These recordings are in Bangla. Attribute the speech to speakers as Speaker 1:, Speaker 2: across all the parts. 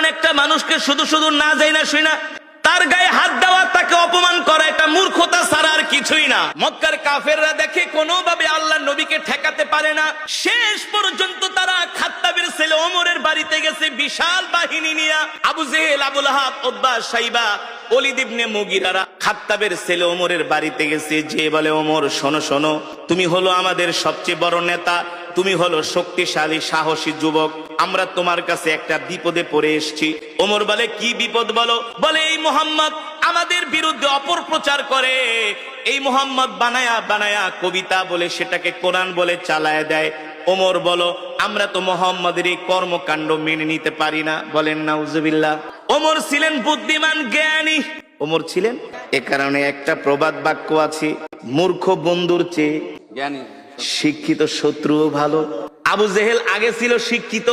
Speaker 1: কারণ একটা মানুষকে শুধু শুধু না যাই না শুই না, তার গায়ে হাত দেওয়া, তাকে অপমান করা, এটা মূর্খতা ছাড়া আর কিছুই না। মক্কার কাফেররা দেখে কোনোভাবে আল্লাহ নবীকে ঠেকাতে পারে না। শেষ পর্যন্ত তারা খাত্তাবের ছেলে ওমরের বাড়িতে গেছে, বিশাল বাহিনী নিয়ে। Abu Jahl, Abu Lahab Utba Shaiba Walid ibn মুগিরারা খাত্তাবের ছেলে ওমরের বাড়িতে গেছে, যে বলে, ওমর, শোনো শোনো, তুমি হলো আমাদের সবচেয়ে বড় নেতা, তুমি হলো শক্তিশালী, সাহসী যুবক আমরা তোমার কাছে একটা বিপদে পড়ে এসেছি। ওমর বলে কি বিপদ বলো? বলে এই মোহাম্মদ আমাদের বিরুদ্ধে অপপ্রচার করে। এই মোহাম্মদ বানায়া বানায়া কবিতা বলে সেটাকে কোরআন বলে চালায় দেয়। ওমর বলো আমরা তো মোহাম্মদের এই কর্মকাণ্ড মেনে নিতে পারি না। বলেন না নাউজুবিল্লাহ। ওমর ছিলেন বুদ্ধিমান জ্ঞানী। ওমর ছিলেন? এ কারণে একটা প্রবাদ বাক্য আছে মূর্খ বন্ধুর চেয়ে
Speaker 2: জ্ঞানী।
Speaker 1: শিক্ষিত শত্রুও ভালো। আবু জেহেল আগে ছিল শিক্ষিত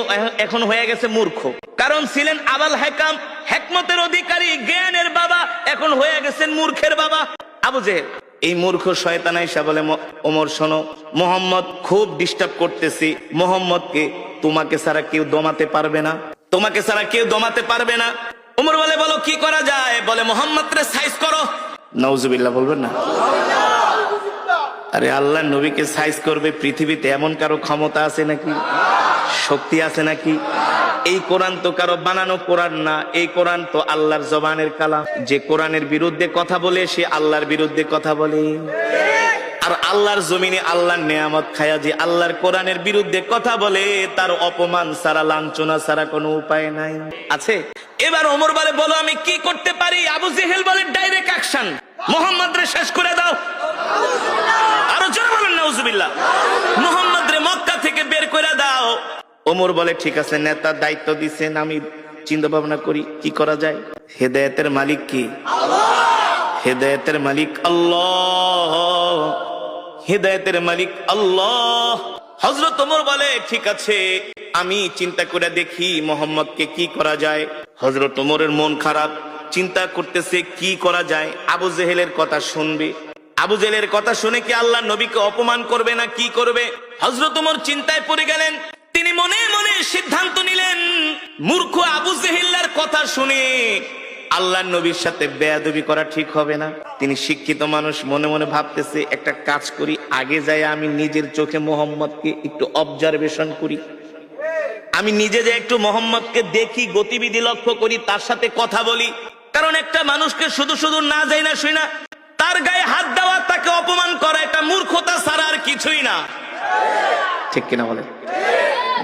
Speaker 1: এখন হয়ে গেছে মূর্খ। কারণ ছিলেন আবাল হেকাম, হেকমতের অধিকারী, জ্ঞানের বাবা, এখন হয়ে গেছেন মূর্খের বাবা। আবু জেহেল, এই মূর্খ শয়তান আইসা বলে ওমর, শোনো, মোহাম্মদ খুব ডিস্টার্ব করতেছি। মোহাম্মদকে তোমাকে ছাড়া কেউ দমাতে পারবে না। তোমাকে ছাড়া কেউ দমাতে পারবে না। ওমর বলে, বলো, কি করা যায়? বলে মোহাম্মদ রে সাইজ করো। নওজুবিল্লাহ বলবেন না? আরে আল্লাহ, নবীকে সাইজ করবে পৃথিবীতে এমন কারও ক্ষমতা আছে নাকি? শক্তি আছে নাকি? এই কোরআন তো কারও বানানো কোরআন না, এই কোরআন তো আল্লাহর জবানের কালাম। যে কোরআনের বিরুদ্ধে কথা বলে, সে আল্লাহর বিরুদ্ধে কথা বলে। আর আল্লাহর জমিনে আল্লাহর নেয়ামত খায়া যে আল্লাহর কোরআনের বিরুদ্ধে কথা বলে, তার অপমান ছাড়া, লাঞ্ছনা ছাড়া কোনো উপায় নাই। আছে? এবার ওমর বলে, বলো আমি কি করতে পারি? আবু জেহেল বলে ডাইরেক্ট অ্যাকশন মোহাম্মদ রে শেষ করে দাও। আরও জোরে বলেন নাউজুবিল্লাহ। মোহাম্মদ রে মক্কা থেকে বের করে দাও। ওমর বলে ঠিক আছে নেতার দায়িত্ব দিছেন আমি চিন্তা ভাবনা করি কি করা যায়? হেদায়েতের মালিক কি? হেদায়েতের মালিক আল্লাহ। হেদায়েতের মালিক আল্লাহ। হজরত ওমর বলে ঠিক আছে আমি চিন্তা করে দেখি মোহাম্মদকে কি করা যায়। হজরত ওমরের মন খারাপ চিন্তা করতেছে কি করা যায়। আবু জেহেলের কথা শুনবে। আবু জেহেলের কথা শুনে কি আল্লাহ নবীকে অপমান করবে না কি করবে? হজরত ওমর চিন্তায় পড়ে গেলেন। তিনি মনে মনে সিদ্ধান্ত নিলেন, মূর্খ আবু জেহিল্লার কথা শুনে আল্লাহ নবীর সাথে বেয়াদবি করা ঠিক হবে না। তিনি শিক্ষিত মানুষ, মনে মনে ভাবতেছে, একটা কাজ করি, আগে যাই আমি নিজের চোখে মোহাম্মদকে একটু অবজারভেশন করি। আমি নিজে যে একটু মোহাম্মদকে দেখি, গতিবিধি লক্ষ্য করি, তার সাথে কথা বলি। কারণ একটা মানুষকে শুধু শুধু না যাই না শুই না তার গায়ে হাত দেওয়া, তাকে অপমান করা, এটা মূর্খতা ছাড়া আর কিছুই না। ঠিক কিনা বলে?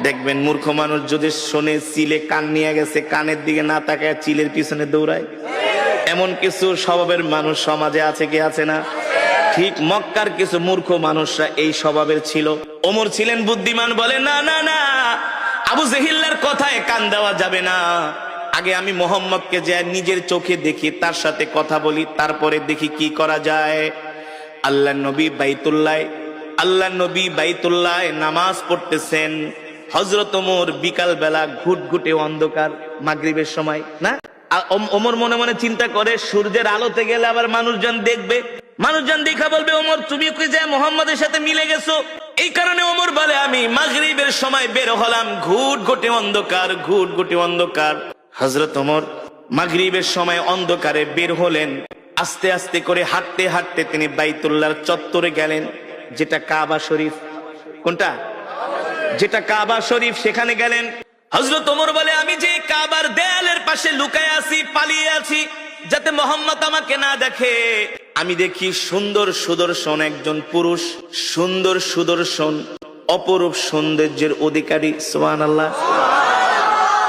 Speaker 1: দেখবেন মূর্খ মানুষ যদি শোনে, চিলে কান নিয়ে গেছে, কানের দিকে না তাকায়, চিলের পিছনে দৌড়ায়। এমন কিছু স্বভাবের মানুষ সমাজে আছে কি আছে না? ঠিক মক্কার কিছু মূর্খ মানুষরা এই স্বভাবের ছিল। ওমর ছিলেন বুদ্ধিমান, বলে, না না না, আবু জেহিল্লার কথায় কান দেওয়া যাবে না। আগে আমি মোহাম্মদকে যে নিজের চোখে দেখি, তার সাথে কথা বলি, তারপরে দেখি কি করা যায়। আল্লাহ নবী বাইতুল্লাহ আল্লাহ নবী বাইতুল্লাহ নামাজ পড়তেছেন। হজরত ওমর বিকাল বেলা ঘুট ঘুটে অন্ধকার মাগরিবের সময়, না? ওম- ওমর মনে মনে চিন্তা করে, সূর্যের আলোতে গেলে আবার মানুষজন দেখবে। মানুষজন দেখা বলবে, ওমর, তুমি কি যে মোহাম্মদের সাথে মিলে গেছো? এই কারণে ওমর বলে, আমি মাগরিবের সময় বের হলাম ঘুট ঘুটে অন্ধকার ঘুট ঘুটে অন্ধকার। হজরত ওমর মাগরিবের সময় অন্ধকারে বের হলেন। আস্তে আস্তে করে হাঁটতে হাঁটতে তিনি বাইতুল্লাহর চত্বরে গেলেন, যেটা কাবা শরীফ। কোনটা? যেটা কাবা শরীফ, সেখানে গেলেন। হজরত ওমর বলে, আমি যে কাবার দেয়ালের পাশে লুকায় আছি, পালিয়ে আছি, যাতে মোহাম্মদ আমাকে না দেখে। আমি দেখি সুন্দর সুদর্শন একজন পুরুষ, সুন্দর সুদর্শন, অপরূপ সৌন্দর্যের অধিকারী সোহান আল্লাহ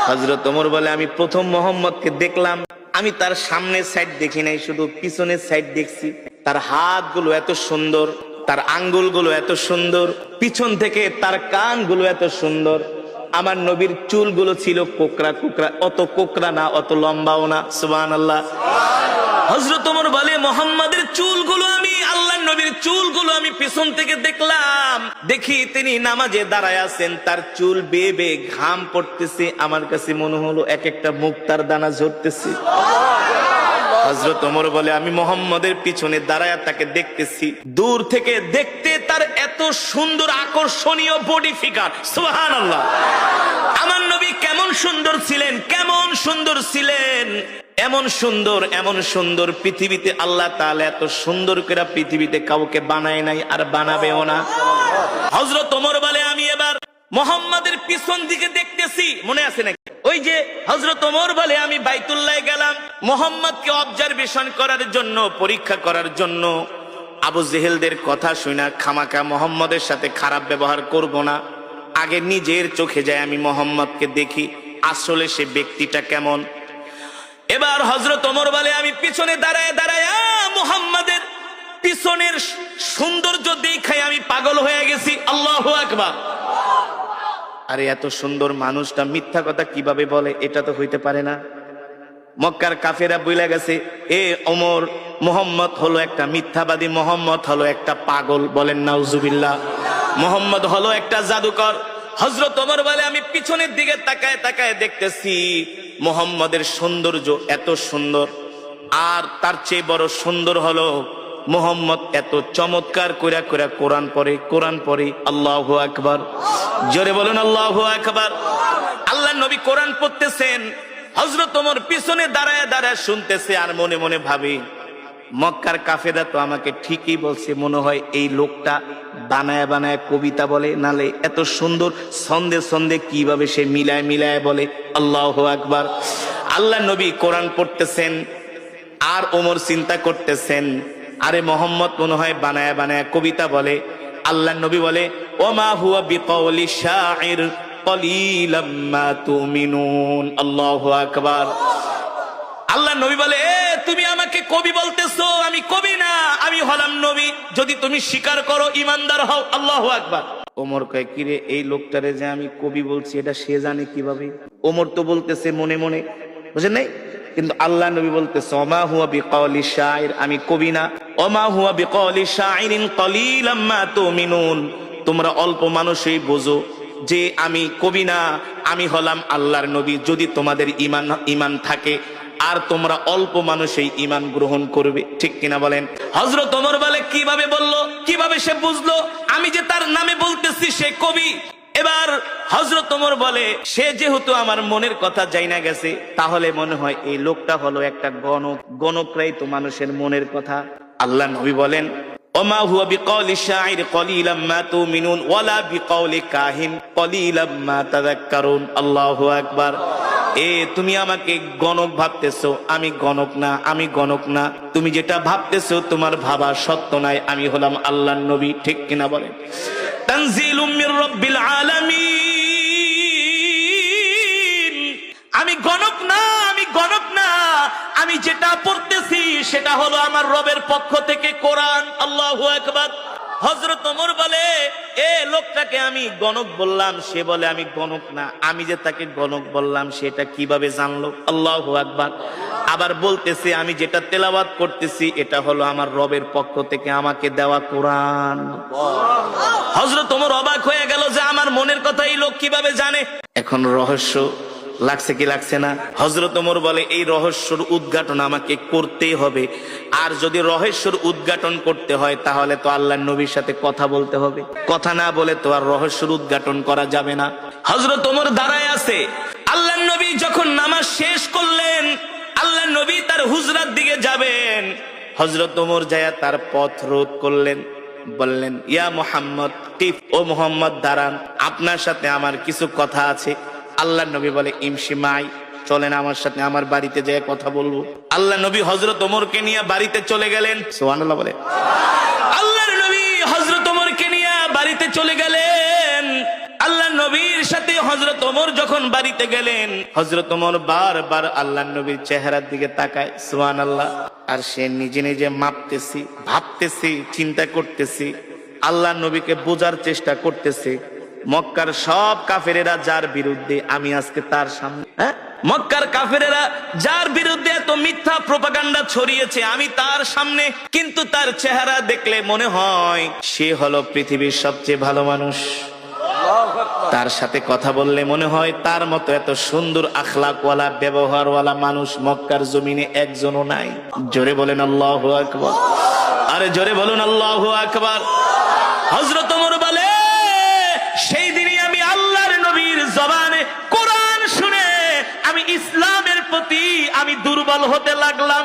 Speaker 1: হজরত ওমর বলে, আমি প্রথম মোহাম্মদকে দেখলাম। আমি তার সামনের সাইড দেখি নাই, শুধু পিছনের সাইড দেখছি। তার হাতগুলো এত সুন্দর, তার আঙ্গুলগুলো এত সুন্দর, পিছন থেকে তার কানগুলো এত সুন্দর। আমার নবীর চুলগুলো ছিল কোকরা কোকরা অত কোকরা না, অত লম্বাও না সুবান আল্লাহ হজরত ওমর বলে, মোহাম্মদের চুলগুলো আমি নবীর চুলগুলো আমি পিছন থেকে দেখলাম। দেখি তিনি নামাজে দাঁড়ায় আছেন, তার চুল বেয়ে ঘাম পড়তেছে। আমার কাছে মনে হলো এক একটা মুক্তার দানা ঝরতেছে। হজরত বলে, আমি মোহাম্মদের পিছনে দাঁড়ায় তাকে দেখতেছি। দূর থেকে দেখতে তার এত সুন্দর আকর্ষণীয় বডি ফিগার আমার নবী কেমন সুন্দর ছিলেন, কেমন সুন্দর ছিলেন? এমন সুন্দর এমন সুন্দর পৃথিবীতে আল্লাহ তাআলা এত সুন্দর করে পৃথিবীতে কাউকে বানায় নাই আর বানাবেও না। হজরত ওমর বলে, আমি এবার মোহাম্মদের পিছন দিকে দেখতেছি। মনে আছে নাকি? ওই যে হজরত ওমর বলে, আমি বাইতুল্লাহ গেলাম মোহাম্মদকে অবজারভেশন করার জন্য, পরীক্ষা করার জন্য। আবু জেহেলদের কথা শুনা খামাকা মোহাম্মদের সাথে খারাপ ব্যবহার করব না। আগে নিজের চোখে যায় আমি মোহাম্মদকে দেখি, আসলে সে ব্যক্তিটা কেমন? এবার হজরত ওমর বলে, আমি পিছনে দাঁড়ায় দাঁড়ায় মোহাম্মদের পিছনের সৌন্দর্য দেখাই আমি পাগল হয়ে গেছি। আল্লাহ আকবার। আরে এত সুন্দর মানুষটা মিথ্যা কথা কীভাবে বলে, এটা তো হইতে পারে না। মক্কার কাফেরা বইলা গেছে, এ অমর মোহাম্মদ হলো একটা মিথ্যাবাদী, মোহাম্মদ হলো একটা পাগল। বলেন, নাউজুবিল্লাহ। মোহাম্মদ হলো একটা জাদুকর। হজরত ওমর বলে, আমি পিছনের দিকে তাকায় তাকায় দেখতেছি মোহাম্মদের সৌন্দর্য এত সুন্দর, আর তার চেয়ে বড় সুন্দর হলো মোহাম্মদ এত চমৎকার কইরা কইরা কোরআন পড়ে, কোরআন পরে আল্লাহ আকবার। জোরে বলুন, আল্লাহ আকবার। আল্লাহ নবী কোরআন পড়তেছেন হজরত তোমার পিছনে দাঁড়ায় দাঁড়ায় শুনতেছে আর মনে মনে ভাবি মক্কার কাফেরা তো আমাকে ঠিকই বলছে, মনে হয় এই লোকটা বানায় বানায় কবিতা বলে, নালে এত সুন্দর ছন্দে ছন্দে কীভাবে সে মিলায় মিলায় বলে, আল্লাহ আকবার। আল্লাহ নবী কোরআন পড়তেছেন, আর ওমর চিন্তা করতেছেন, আরে মোহাম্মদ মনে হয় বানায় বানায় কবিতা বলে। আল্লাহ নবী বলে, ওমা হুয়া মা তুমিনুন। আল্লাহু আকবার। আল্লাহ নবী বলে, এ আমাকে কবি বলতেছো, আমি কবি না, আমি হলাম নবী। যদি তুমি স্বীকার করো, ইমানদার হও, আল্লাহু আকবার। ওমর কয় কিরে এই লোকটারে যে আমি কবি বলছি, এটা সে জানে কীভাবে? ওমর তো বলতেছে মনে মনে, বুঝেন নাই? কিন্তু আল্লাহ নবী বলতেছে, ওমা হুয়া শাইর আমি কবি না। ওমা হুয়া বিকওলি শাইরিন কলিলাম মা তুমিনুন তোমরা অল্প মানুষই বোঝো যে আমি কবি না, আমি হলাম আল্লাহর নবী। যদি তোমাদের ইমান ইমান থাকে আর তোমরা অল্প মানুষই ইমান গ্রহণ করবে। ঠিক কিনা বলেন? হজরত ওমর বলে, কীভাবে বলল? কীভাবে সে বুঝলো? আমি যে তার নামে বলতেছি সে কবি। এবার হজরত ওমর বলে, সে যেহেতু আমার মনের কথা যাই না গেছে, তাহলে মনে হয় এই লোকটা হলো একটা গণক। গণকরাই মানুষের মনের কথা। আল্লাহ নবী বলেন, ওমা হুয়া আল্লাহু আকবার। এ, তুমি আমাকে গণক ভাবতেছো। আমি গণক না, আমি গণক না। তুমি যেটা ভাবতেছো, তোমার ভাবা সত্য নাই আমি হলাম আল্লাহর নবী, ঠিক কিনা বলে আমি গণক না, আমি গণক না। আমি যেটা পড়তেছি, সেটা হলো আমার রবের পক্ষ থেকে কোরআন। আল্লাহু আকবার। হজরত ওমর বলে, এ লোকটাকে আমি গণক বললাম, সে বলে আমি গণক না। আমি যে তাকে গণক বললাম, সেটা কীভাবে জানলো? আল্লাহ আকবার। আবার বলতেছে, আমি যেটা তেলাবাদ করতেছি, এটা হলো আমার রবের পক্ষ থেকে আমাকে দেওয়া কোরআন। হজরত ওমর অবাক হয়ে গেল যে আমার মনের কথা এই লোক কীভাবে জানে? এখন রহস্য লাগছে কি লাগছে না? হজরত ওমর বলে, এই রহস্যর উদ্ঘাটন আমাকে করতেই হবে। আর যদি রহস্যর উদ্ঘাটন করতে হয়, তাহলে তো আল্লাহ নবীর সাথে কথা বলতে হবে। কথা না বলে তো আর রহস্যর উদ্ঘাটন করা যাবে না। হজরত ওমর দাঁড়ায় আছে। আল্লাহ নবী যখন নামাজ শেষ করলেন আল্লাহ নবী তার হুজরার দিকে যাবেন। হজরত ওমর যায়া তার পথ রোধ করলেন, বললেন, ইয়া মোহাম্মদ টিফ ও মোহাম্মদ, দাঁড়ান। আপনার সাথে আমার কিছু কথা আছে। আল্লাহ নবী বলে ইমসি মাই, চলেন আমার সাথে, আমার বাড়িতে যেয়ে কথা বলব। আল্লাহ নবী হজরত ওমরকে নিয়ে বাড়িতে চলে গেলেন। সোহানুল্লাহ বলে। আল্লাহর নবী হজরত ওমরকে নিয়ে বাড়িতে চলে গেলেন। আল্লাহ যখন বাড়িতে গেলেন বারবার আল্লাহ নবীর চেহারার দিকে তাকায় সুহান আল্লাহ আর সে নিজে নিজে মাপতেছি, ভাবতেছি, চিন্তা করতেছি আল্লাহ নবীকে বোঝার চেষ্টা করতেছে। মক্কার সব কাফেরেরা যার বিরুদ্ধে আমি আজকে তার সামনে হ্যাঁ? মক্কার কাফেরেরা যার বিরুদ্ধে এত মিথ্যা প্রপাগান্ডা ছড়িয়েছে, আমি তার সামনে কিন্তু তার চেহারা দেখলে মনে হয় সে হলো পৃথিবীর সবচেয়ে ভালো মানুষ। তার সাথে কথা বললে মনে হয় তার মতো এত সুন্দর আখলাকওয়ালা, ব্যবহারওয়ালা মানুষ মক্কার জমিনে একজনও নাই। জোরে বলেন আল্লাহ আকবর। আরে জোরে বলুন আল্লাহ আকবর। হজরত প্রতি আমি দুর্বল হতে লাগলাম।